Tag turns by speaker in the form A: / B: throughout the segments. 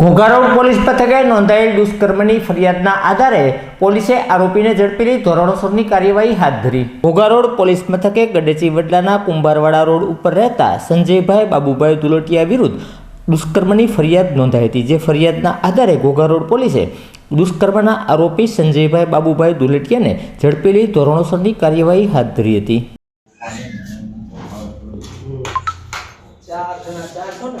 A: Ghogha Road police મથકે નોંધાયેલ દુષ્કર્મની ફરિયાદના આધારે પોલીસે આરોપીને ઝડપી લઈ ધોરણસરની કાર્યવાહી હાથ ધરી. ઘોઘારોડ પોલીસ મથકે ગડેચી વડલાના કુંભારવાડા રોડ ઉપર રહેતા સંજયભાઈ બાબુભાઈ દુલોટિયા વિરુદ્ધ દુષ્કર્મની ફરિયાદ નોંધાઈ હતી, જે ફરિયાદના આધારે ઘોઘારોડ પોલીસે દુષ્કર્મના આરોપી સંજયભાઈ બાબુભાઈ દુલેટિયાને ઝડપી લઈ ધોરણસરની કાર્યવાહી હાથ ધરી હતી.
B: ચાર જણા ચાર છો ને?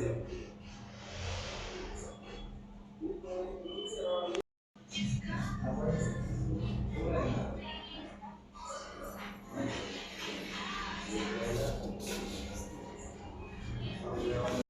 C: Thank you.